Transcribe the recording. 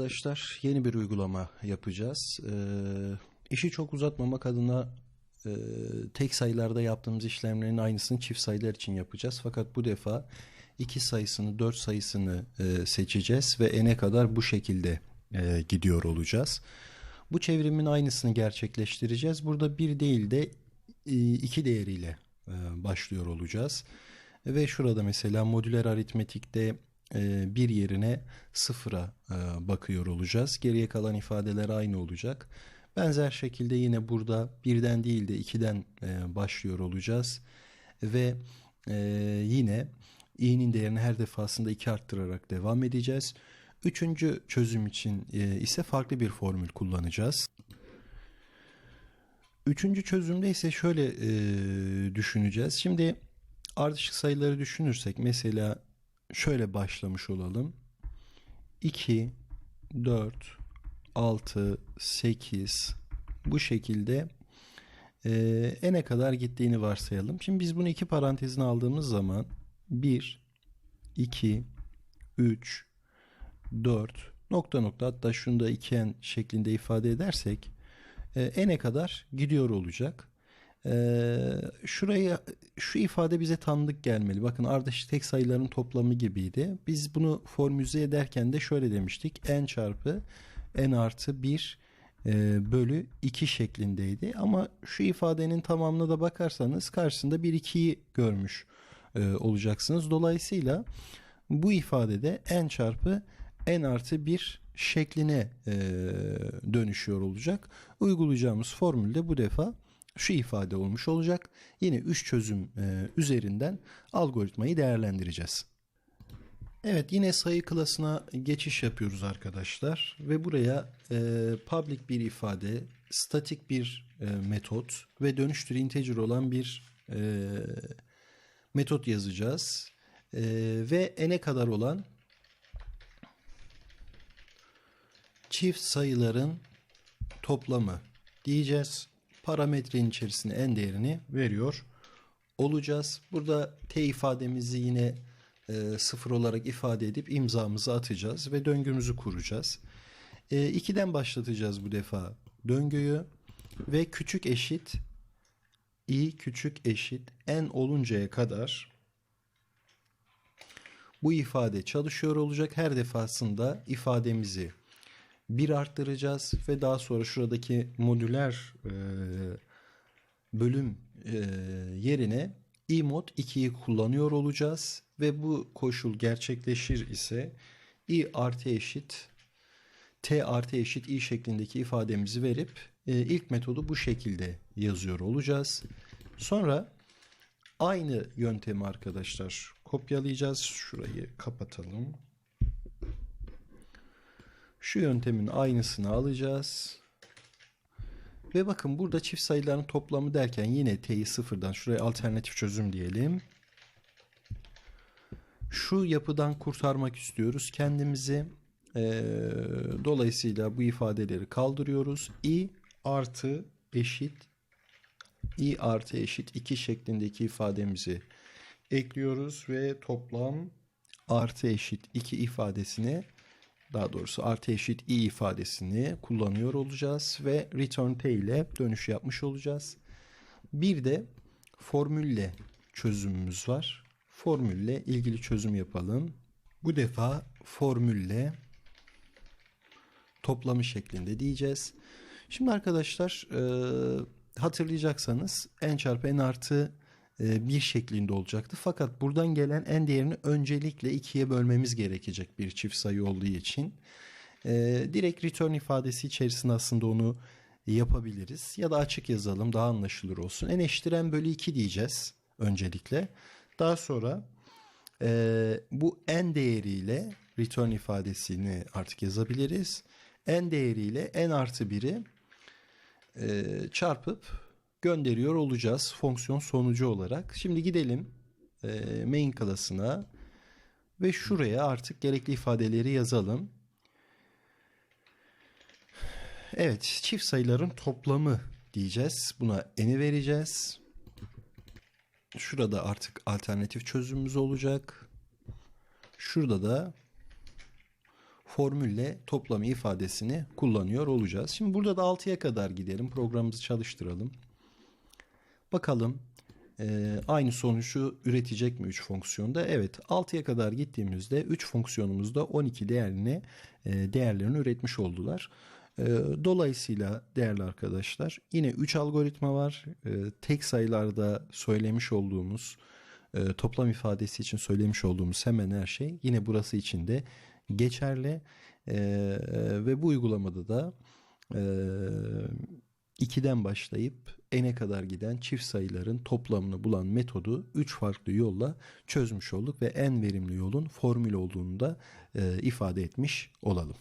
Arkadaşlar yeni bir uygulama yapacağız. Ee, işi çok uzatmamak adına e, tek sayılarda yaptığımız işlemlerin aynısını çift sayılar için yapacağız. Fakat bu defa iki sayısını, dört sayısını e, seçeceğiz ve n'e kadar bu şekilde e, gidiyor olacağız. Bu çevrimin aynısını gerçekleştireceğiz. Burada bir değil de e, iki değeriyle e, başlıyor olacağız. Ve şurada mesela modüler aritmetikte e, bir yerine sıfıra e, bakıyor olacağız. Geriye kalan ifadeler aynı olacak. Benzer şekilde yine burada birden değil de ikiden e, başlıyor olacağız. Ve yine i'nin değerini her defasında iki arttırarak devam edeceğiz. Üçüncü çözüm için ise farklı bir formül kullanacağız. Üçüncü çözümde ise şöyle düşüneceğiz. Şimdi ardışık sayıları düşünürsek mesela şöyle başlamış olalım. 2, 4, 6, 8 bu şekilde e, n'e kadar gittiğini varsayalım. Şimdi biz bunu iki parantezine aldığımız zaman 1, 2, 3, 4 nokta nokta hatta şunu da 2n şeklinde ifade edersek e, n'e kadar gidiyor olacak. Ee, şuraya şu ifade bize tanıdık gelmeli. Bakın ardışık tek sayıların toplamı gibiydi. Biz bunu formüle ederken de şöyle demiştik. n çarpı n artı 1 e, bölü 2 şeklindeydi. Ama şu ifadenin tamamına da bakarsanız karşısında 1 2'yi görmüş e, olacaksınız. Dolayısıyla bu ifadede n çarpı n artı 1 şekline e, dönüşüyor olacak. Uygulayacağımız formülde bu defa şu ifade olmuş olacak. Yine 3 çözüm e, üzerinden algoritmayı değerlendireceğiz. Evet yine sayı klasına geçiş yapıyoruz arkadaşlar ve buraya e, public bir ifade, statik bir e, metot ve dönüştür integer olan bir e, metot yazacağız. E, ve n'e kadar olan çift sayıların toplamı diyeceğiz parametrenin içerisine en değerini veriyor olacağız. Burada t ifademizi yine e, sıfır olarak ifade edip imzamızı atacağız ve döngümüzü kuracağız. E, 2'den başlatacağız bu defa döngüyü ve küçük eşit i küçük eşit n oluncaya kadar bu ifade çalışıyor olacak. Her defasında ifademizi bir arttıracağız ve daha sonra şuradaki modüler e, bölüm e, yerine i-mod 2'yi kullanıyor olacağız ve bu koşul gerçekleşir ise i artı eşit t artı eşit i şeklindeki ifademizi verip e, ilk metodu bu şekilde yazıyor olacağız. Sonra aynı yöntemi arkadaşlar kopyalayacağız. Şurayı kapatalım. Şu yöntemin aynısını alacağız. Ve bakın burada çift sayıların toplamı derken yine t'yi sıfırdan şuraya alternatif çözüm diyelim. Şu yapıdan kurtarmak istiyoruz kendimizi. Ee, dolayısıyla bu ifadeleri kaldırıyoruz. i artı eşit i artı eşit 2 şeklindeki ifademizi ekliyoruz ve toplam artı eşit 2 ifadesini daha doğrusu artı eşit i ifadesini kullanıyor olacağız ve return t ile dönüş yapmış olacağız. Bir de formülle çözümümüz var. Formülle ilgili çözüm yapalım. Bu defa formülle toplamı şeklinde diyeceğiz. Şimdi arkadaşlar hatırlayacaksanız n çarpı n artı e, bir şeklinde olacaktı. Fakat buradan gelen en değerini öncelikle ikiye bölmemiz gerekecek bir çift sayı olduğu için. E, direkt return ifadesi içerisinde aslında onu yapabiliriz. Ya da açık yazalım daha anlaşılır olsun. En eşittir n bölü 2 diyeceğiz öncelikle. Daha sonra e, bu n değeriyle return ifadesini artık yazabiliriz. n değeriyle n artı 1'i çarpıp gönderiyor olacağız fonksiyon sonucu olarak. Şimdi gidelim e, main klasına ve şuraya artık gerekli ifadeleri yazalım. Evet çift sayıların toplamı diyeceğiz. Buna n'i vereceğiz. Şurada artık alternatif çözümümüz olacak. Şurada da formülle toplamı ifadesini kullanıyor olacağız. Şimdi burada da 6'ya kadar gidelim. Programımızı çalıştıralım. Bakalım e, aynı sonucu üretecek mi 3 fonksiyonda? Evet 6'ya kadar gittiğimizde 3 fonksiyonumuzda 12 değerine e, değerlerini üretmiş oldular. E, dolayısıyla değerli arkadaşlar yine 3 algoritma var. E, tek sayılarda söylemiş olduğumuz e, toplam ifadesi için söylemiş olduğumuz hemen her şey yine burası için de geçerli. E, ve bu uygulamada da e, 2'den başlayıp n'e kadar giden çift sayıların toplamını bulan metodu 3 farklı yolla çözmüş olduk ve en verimli yolun formül olduğunu da e, ifade etmiş olalım.